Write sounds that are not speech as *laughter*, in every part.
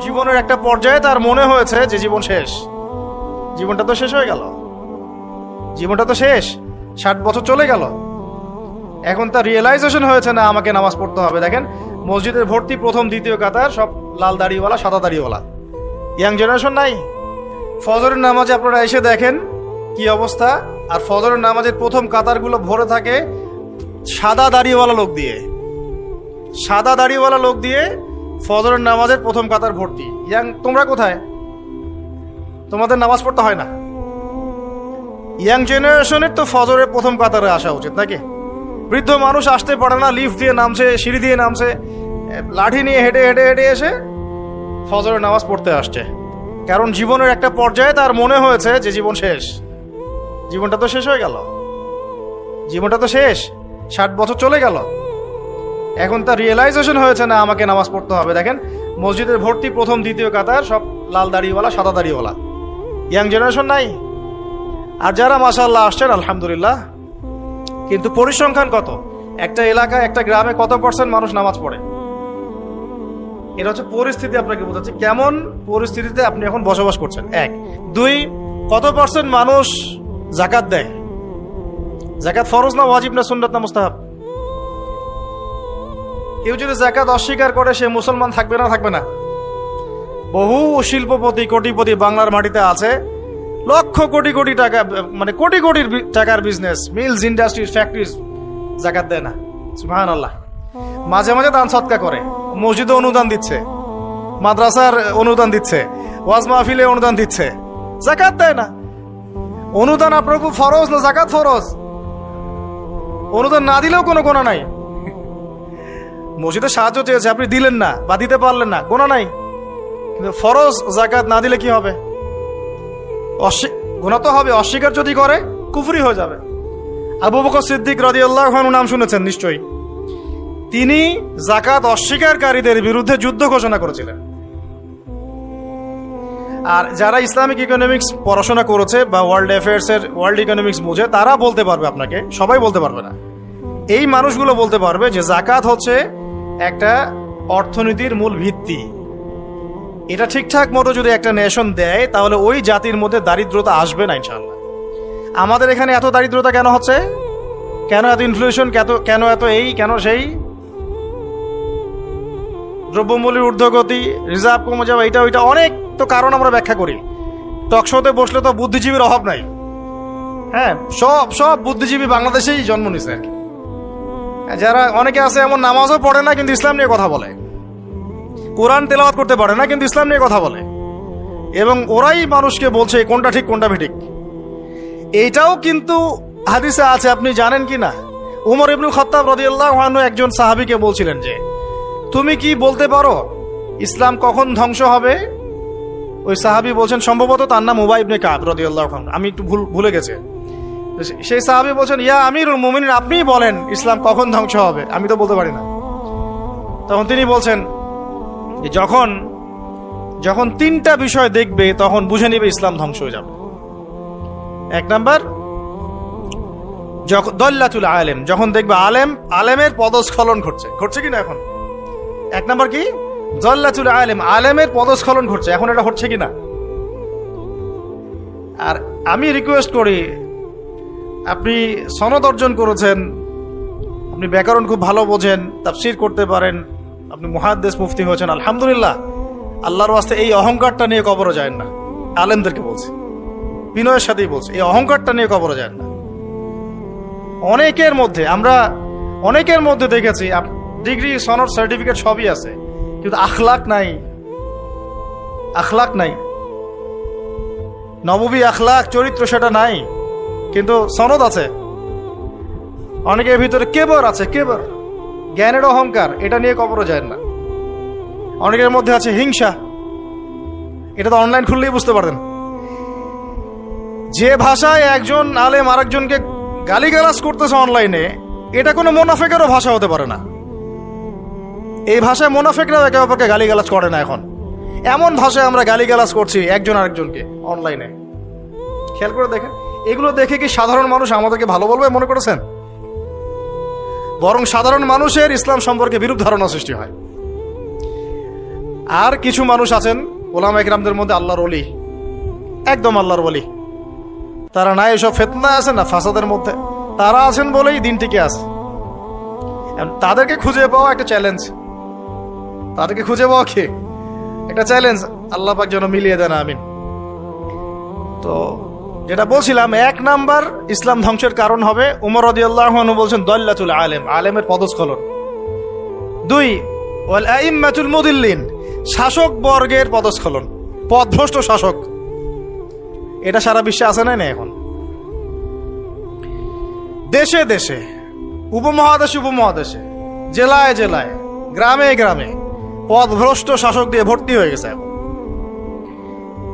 জীবনের একটা পর্যায়ে তার মনে হয়েছে যে জীবন শেষ। জীবনটা তো শেষ হয়ে গেল। জীবনটা তো শেষ। ষাট বছর চলে গেল। এখন তার রিয়েলাইজেশন হয়েছে, না, আমাকে নামাজ পড়তে হবে। দেখেন, মসজিদের ভর্তি প্রথম, দ্বিতীয় কাতার, সব লাল দাড়িওয়ালা, সাদা দাড়িওয়ালা। ইয়াং জেনারেশন নাই। ফজরের নামাজে আপনারা এসে দেখেন কি অবস্থা। আর ফজরের নামাজের প্রথম কাতারগুলো ভরে থাকে সাদা দাড়িওয়ালা লোক দিয়ে। সাদা দাড়িওয়ালা লোক দিয়ে ফজরের নামাজের প্রথম কাতার ভর্তি। ইয়াং, তোমরা কোথায়? তোমাদের নামাজ পড়তে হয় না। ইয়াং জেনারেশনের তো ফজরের প্রথম কাতারে আসা উচিত, নাকি? বৃদ্ধ মানুষ আসতে পারে না লিফট দিয়ে নামছে, সিঁড়ি দিয়ে নামছে, লাঠি নিয়ে হেঁটে হেঁটে হেঁটে এসে ফজরের নামাজ পড়তে আসছে। কারণ জীবনের একটা পর্যায়ে তার মনে হয়েছে যে জীবন শেষ। জীবনটা তো শেষ হয়ে গেল। জীবনটা তো শেষ। ষাট বছর চলে গেল। এখন তার রিয়েলাইজেশন হয়েছে না, আমাকে নামাজ পড়তে হবে। দেখেন, মসজিদের ভর্তি প্রথম, দ্বিতীয় কাতার, সব লাল দাড়িওয়ালা, সাদা দাড়িওয়ালা। ইয়াং জেনারেশন নাই? আর যারা মাসাল্লাহ আসছেন, আলহামদুলিল্লাহ। কিন্তু পরিসংখ্যান কত? একটা এলাকা একটা গ্রামে কত পার্সেন্ট মানুষ নামাজ পড়ে? এটা হচ্ছে পরিস্থিতি আপনাকে বোঝাচ্ছে। কেমন পরিস্থিতিতে আপনি এখন বসবাস করছেন? এক। দুই, কত পার্সেন্ট মানুষ জাকাত দেয়? জাকাত ফরজ না ওয়াজিব না সুন্নত না মুস্তাহাব? কেউ যদি জাকাত অস্বীকার করে, সে মুসলমান থাকবে না থাকবে না। বহু শিল্পপতি, কোটিপতি বাংলার মাটিতে আছে। লক্ষ কোটি কোটি টাকা মানে কোটি কোটি টাকার বিজনেস মিলস ইন্ডাস্ট্রিজ ফ্যাক্টরিজ জাকাত দেয় না। সুহান আল্লাহ মাঝে মাঝে দান সৎকা করে। মসজিদে অনুদান দিচ্ছে। মাদ্রাসার অনুদান দিচ্ছে। ওয়াজ মাহফিলে অনুদান দিচ্ছে। জাকাত দেয় না। অনুদান আপনার ফরজ না জাকাত ফরজ? অনুদান না দিলেও কোনো গোনা নাই। মসজিদে সাহায্য চেয়েছে, আপনি দিলেন না বা দিতে পারলেন না গোনা নাই। কিন্তু ফরজ জাকাত না দিলে কি হবে? গুণা তো হবে, অস্বীকার যদি করে, কুফরি হয়ে যাবে। আবু বকর সিদ্দিক রাজি আল্লাহ নাম শুনেছেন নিশ্চয়ই। তিনি জাকাত অস্বীকারীদের বিরুদ্ধে যুদ্ধ ঘোষণা করেছিলেন। আর যারা ইসলামিক ইকোনমিক্স পড়াশোনা করেছে বা ওয়ার্ল্ড অ্যাফেয়ার্স এর ওয়ার্ল্ড ইকোনমিক্স বোঝে, তারা বলতে পারবে আপনাকে, সবাই বলতে পারবে না। এই মানুষগুলো বলতে পারবে যে জাকাত হচ্ছে একটা অর্থনীতির মূল ভিত্তি। এটা ঠিকঠাক মতো যদি একটা নেশন দেয়, তাহলে ওই জাতির মধ্যে দারিদ্রতা আসবে না ইনশাল্লাহ আমাদের এখানে এত দারিদ্রতা কেন হচ্ছে? কেন এত ইনফ্লেশন কেন এত এই, কেন সেই? দ্রব্যমূল্যের ঊর্ধ্বগতি রিজার্ভ কমে যাওয়া এটা ওইটা অনেক তো কারণ আমরা ব্যাখ্যা করি। টকশোতে বসলে তো বুদ্ধিজীবীর অভাব নাই। হ্যাঁ সব সব বুদ্ধিজীবী বাংলাদেশেই জন্ম নিছে। আর কি যারা অনেকে আছে এমন নামাজও পড়ে না, কিন্তু ইসলাম নিয়ে কথা বলে। কোরআন তেলাওয়াত করতে পারে না, কিন্তু ইসলাম নিয়ে কথা বলে। এবং ওরাই মানুষকে বলছে, কোনটা ঠিক, কোনটা বেঠিক? এইটাও কিন্তু হাদিসে আছে, আপনি জানেন কি না? উমর ইবনুল খত্তাব রদিয়াল্লাহ একজন সাহাবিকে বলছিলেন যে, তুমি কি বলতে পারো, ইসলাম কখন ধ্বংস হবে? ওই সাহাবি বলছেন, সম্ভবত তার নাম উবাই ইবনে কাব রদিয়াল্লাহ আমি একটু ভুল, ভুলে গেছি। সেই সাহাবি বলছেন, ইয়া আমিরুল মুমিনিন, আপনিই বলেন ইসলাম কখন ধ্বংস হবে? আমি তো বলতে পারি না। তখন তিনি বলছেন যখন যখন তিনটা বিষয় দেখবে, তখন বুঝে নেবে ইসলাম ধ্বংস হয়ে যাবে। এক নাম্বার দল্লাতুল আলেম, যখন দেখবে আলেম, আলেমের পদস্খলন ঘটছে। ঘটছে কি না এখন? এক নাম্বার কি? দল্লাতুল আলেম, আলেমের পদস্খলন ঘটছে। এখন এটা হচ্ছে কি না? আর আমি রিকোয়েস্ট করি আপনি সনদ অর্জন করেছেন, আপনি ব্যাকরণ খুব ভালো বোঝেন, তাফসির করতে পারেন, আপনি মহাদ্দেশ মুফতি হয়েছেন, আলহামদুলিল্লাহ। আল্লাহর ওয়াস্তে এই অহংকারটা নিয়ে কবরও যায় না। আলেমদেরকে বলছে, বিনয়ের সাথেই বলছে, এই অহংকারটা নিয়ে কবরও যায় না। অনেকের মধ্যে, আমরা অনেকের মধ্যে দেখেছি ডিগ্রি, সনদ, সার্টিফিকেট সবই আছে, কিন্তু আখলাক নাই। আখলাক নাই। নববী আখলাক, চরিত্র সেটা নাই। কিন্তু সনদ আছে। অনেকের ভিতরে কেবর আছে, কেবর। জ্ঞানের অহংকার, এটা নিয়ে কবরও যায় না। অনেকের মধ্যে আছে হিংসা। এটা তো অনলাইন খুললেই বুঝতে পারতেন। যে ভাষায় একজন আলেম আরেকজনকে গালিগালাজ করতেছে অনলাইনে, এটা কোনো মোনাফেকেরও ভাষা হতে পারে না। এই ভাষায় মোনাফেকরাও একে অপরকে গালিগালাজ করে না এখন। এমন ভাষায় আমরা গালিগালাজ করছি একজন আরেকজনকে অনলাইনে। খেয়াল করে দেখেন। এগুলো দেখে কি সাধারণ মানুষ আমাদেরকে ভালো বলবে মনে করেছেন? বরং সাধারণ মানুষের ইসলাম সম্পর্কে বিরূপ ধারণা সৃষ্টি হয়। আর কিছু মানুষ আছেন, ওলামা একরামদের মধ্যে আল্লাহর অলি একদম আল্লাহর অলি তারা না এসব ফেতনা আছে, না ফাসাদের মধ্যে। তারা আছেন বলেই দিন টিকে আছে। তাদেরকে খুঁজে পাওয়া একটা চ্যালেঞ্জ তাদেরকে খুঁজে পাওয়া কি? একটা চ্যালেঞ্জ আল্লাহ পাক যেন মিলিয়ে দেন, আমিন। তো যেটা বলছিলাম, এক নাম্বার ইসলাম ধ্বংসের কারণ হবে উমর রদি আল্লাহ বলছেন, দল্লাতুল আলেম, আলেমের পদস্খলন। দুই, ওয়াল আইম্মাতুল মুদিল্লিন, শাসক বর্গের পদস্খলন। পদভ্রষ্ট শাসক। এটা সারা বিশ্বে আছে না এখন? দেশে দেশে, উপমহাদেশে উপমহাদেশে, জেলায় জেলায়, গ্রামে গ্রামে পদভ্রষ্ট শাসক দিয়ে ভর্তি হয়ে গেছে এখন।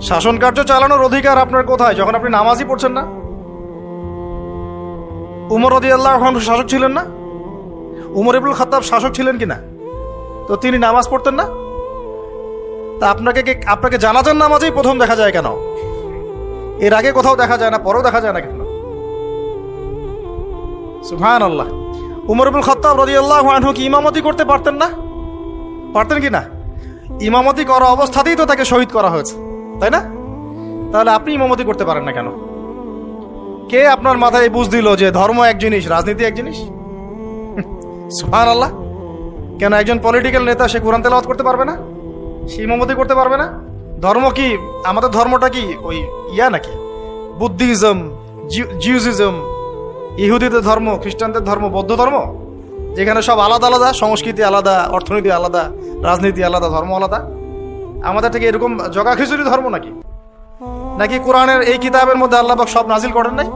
শাসন কার্য চালানোর অধিকার আপনার কোথায়? যখন আপনি নামাজই পড়ছেন না? উমর রদি আল্লাহ শাসক ছিলেন না? উমর ইবুল খাতাব শাসক ছিলেন কিনা? তো তিনি নামাজ পড়তেন না? তা আপনাকে কি আপনাকে জানাজান নামাজেই প্রথম দেখা যায় কেন? এর আগে কোথাও দেখা যায় না, পরেও দেখা যায় না কেন? সুহান আল্লাহ উমর ইবুল খত্তাব রদি আল্লাহ আনহু কি ইমামতি করতে পারতেন না? পারতেন কি না ইমামতি করা অবস্থাতেই তো তাকে শহীদ করা হয়েছে। তাই না? তাহলে আপনি ইমামতি করতে পারেন না কেন? কে আপনার মাথায় বুঝ দিল যে ধর্ম এক জিনিস, রাজনীতি এক জিনিস? *laughs* সুহান আল্লাহ কেন একজন পলিটিক্যাল নেতা সে কোরআন তেলাওয়াত করতে পারবে না? সে ইমামতি করতে পারবে না? ধর্ম কি, আমাদের ধর্মটা কি ওই ইয়া নাকি? বুদ্ধিজম জিউজিজম, ইহুদিদের ধর্ম, খ্রিস্টানদের ধর্ম, বৌদ্ধ ধর্ম? যেখানে সব আলাদা আলাদা, সংস্কৃতি আলাদা, অর্থনীতি আলাদা, রাজনীতি আলাদা, ধর্ম আলাদা। আমাদের থেকে এরকম জগা খিচুড়ি ধর্ম নাকি? নাকি কোরআনের এই কিতাবের মধ্যে আল্লাহবাক সব নাজিল করেন নাই?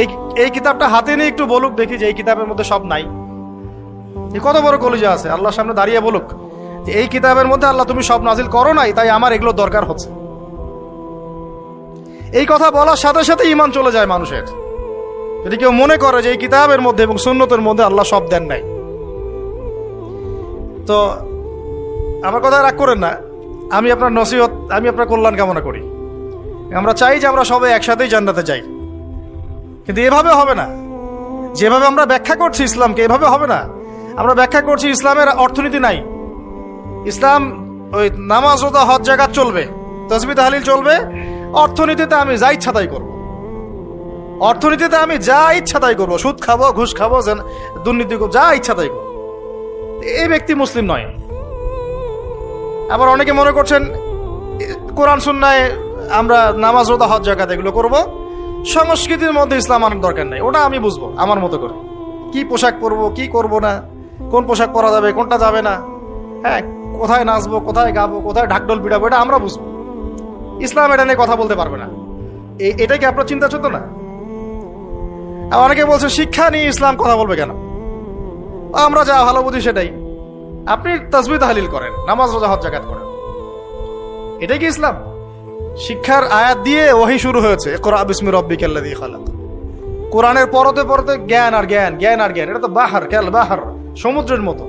এই এই কিতাবটা হাতে নিয়ে একটু বলুক, দেখি যে এই কিতাবের মধ্যে সব নাই। এ কত বড় কলিজা আছে, আল্লাহর সামনে দাঁড়িয়ে বলুক যে এই কিতাবের মধ্যে আল্লাহ তুমি সব নাজিল করো নাই, তাই আমার এগুলো দরকার হচ্ছে। এই কথা বলার সাথে সাথে ইমান চলে যায় মানুষের। যদি কেউ মনে করে যে এই কিতাবের মধ্যে এবং সুন্নতের মধ্যে আল্লাহ সব দেন নাই। তো আমার কথা রাগ করেন না। আমি আপনার নসিহত, আমি আপনার কল্যাণ কামনা করি। আমরা চাই যে আমরা সবাই একসাথেই জান্নাতে যাই। কিন্তু এভাবে হবে না। যেভাবে আমরা ব্যাখ্যা করছি ইসলামকে, এভাবে হবে না। আমরা ব্যাখ্যা করছি ইসলামের অর্থনীতি নাই। ইসলাম ওই নামাজ রোজা, হজ জায়গা চলবে। তসবি, তাহলিল চলবে। অর্থনীতিতে আমি যা ইচ্ছা তাই করব। অর্থনীতিতে আমি যা ইচ্ছা তাই করব। সুদ খাব, ঘুষ খাব দুর্নীতি করব, যা ইচ্ছা তাই করব। এই ব্যক্তি মুসলিম নয়। আবার অনেকে মনে করছেন কোরআন সুন্নায় আমরা নামাজ রোদা হজ জায়গাতে এগুলো করব। সংস্কৃতির মধ্যে ইসলাম আনার দরকার নেই। ওটা আমি বুঝব, আমার মতো করে। কি পোশাক পরবো, কি করব না, কোন পোশাক পরা যাবে, কোনটা যাবে না। হ্যাঁ কোথায় নাচবো, কোথায় গাবো, কোথায় ঢাকডোল পিড়াবো এটা আমরা বুঝব। ইসলাম এটা নিয়ে কথা বলতে পারবে না। এ- এটাই কি আপনার চিন্তা ছিল না? অনেকে বলছে, শিক্ষা নিয়ে ইসলাম কথা বলবে কেন? আমরা যা ভালো বুঝি সেটাই। আপনি তসবি তাহলিল করেন, নামাজ রোজা হজ জাকাত করেন। এটাই কি ইসলাম? শিক্ষার আয়াত দিয়ে ওহি শুরু হয়েছে কোরআন বিসমি রব্বিকাল্লাযী খালাক। কোরআনের পরতে পরতে জ্ঞান আর জ্ঞান জ্ঞান আর জ্ঞান, এটা তো বাহার কেল বাহার, সমুদ্রের মতো।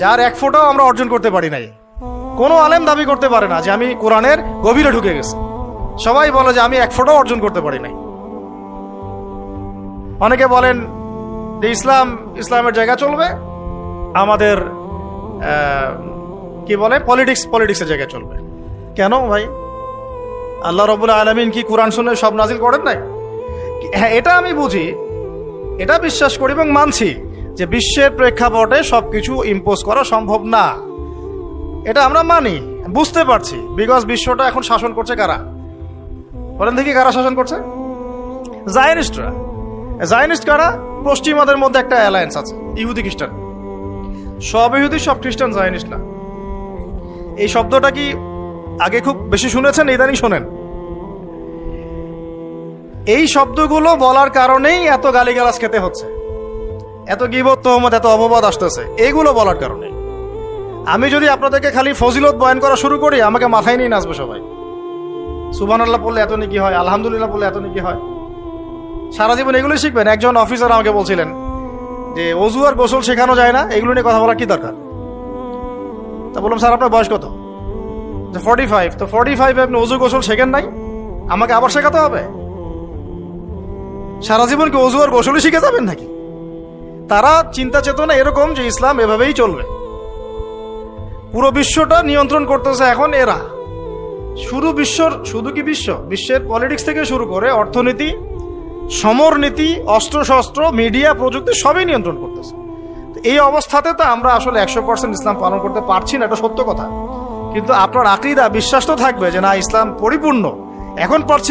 যার এক ফোঁটাও আমরা অর্জন করতে পারি নাই। কোনো আলেম দাবি করতে পারে না যে আমি কোরআনের গভীরে ঢুকে গেছি। সবাই বলে যে আমি এক ফোঁটাও অর্জন করতে পারি নাই। অনেকে বলেন যে ইসলাম, ইসলামের জায়গা চলবে, আমাদের কি বলে? পলিটিক্স পলিটিক্সের জায়গায় চলবে। কেন ভাই? আল্লাহ রবুল্লা আলমিন কি কোরআন শুনে সব নাজিল করেন নাই? হ্যাঁ এটা আমি বুঝি। এটা বিশ্বাস করি এবং মানছি যে বিশ্বের প্রেক্ষাপটে সবকিছু ইম্পোজ করা সম্ভব না। এটা আমরা মানি, বুঝতে পারছি। বিকজ বিশ্বটা এখন শাসন করছে কারা? বলেন দেখি কারা শাসন করছে। জায়নিস্টরা জায়নিস্ট কারা? পশ্চিমাদের মধ্যে একটা অ্যালায়েন্স আছে, ইহুদি খ্রিস্টান। সব ইহুদি সব খ্রিস্টান জায়নিস্ট না। এই শব্দটা কি আগে খুব বেশি শুনেছেন, ইদানিং শোনেন? এই শব্দগুলো বলার কারণেই এত গালিগালাজ খেতে হচ্ছে। এত গিবত, তহমত, এত অপবাদ আসতেছে, এগুলো বলার কারণে। আমি যদি আপনাদেরকে খালি ফজিলত বয়ান করা শুরু করি, আমাকে মাথায় নিয়ে নাচবে সবাই। সুবান আল্লাহ পড়লে এত নাকি হয়, আলহামদুলিল্লাহ পড়লে এত নাকি হয়। সারা জীবন এগুলোই শিখবেন, একজন অফিসার আমাকে বলছিলেন যে অজু আর গোসল শেখানো যায় না, এগুলো নিয়ে কথা বলার কি দরকার? তা বললাম, স্যার, আপনার বয়স কত? যে ফর্টি ফাইভ তো ফর্টি ফাইভ আপনি অজু গোসল শেখেন নাই? আমাকে আবার শেখাতে হবে? সারা জীবন কি অজু আর গোসলই শিখে যাবেন নাকি? তারা চিন্তা চেতনা এরকম যে ইসলাম এভাবেই চলবে। পুরো বিশ্বটা নিয়ন্ত্রণ করতেছে এখন এরা। শুধু বিশ্বর, শুধু কি বিশ্ব? বিশ্বের পলিটিক্স থেকে শুরু করে অর্থনীতি সমরনীতি অস্ত্রশস্ত্র মিডিয়া, প্রযুক্তি সবই নিয়ন্ত্রণ করতেছে। এই অবস্থাতে তো আমরা আসলে একশো পার্সেন্ট ইসলাম পালন করতে পারছি না, এটা সত্য কথা। কিন্তু আপনার আকিদা, বিশ্বাস তো থাকবে যে না, ইসলাম পরিপূর্ণ, এখন পারছি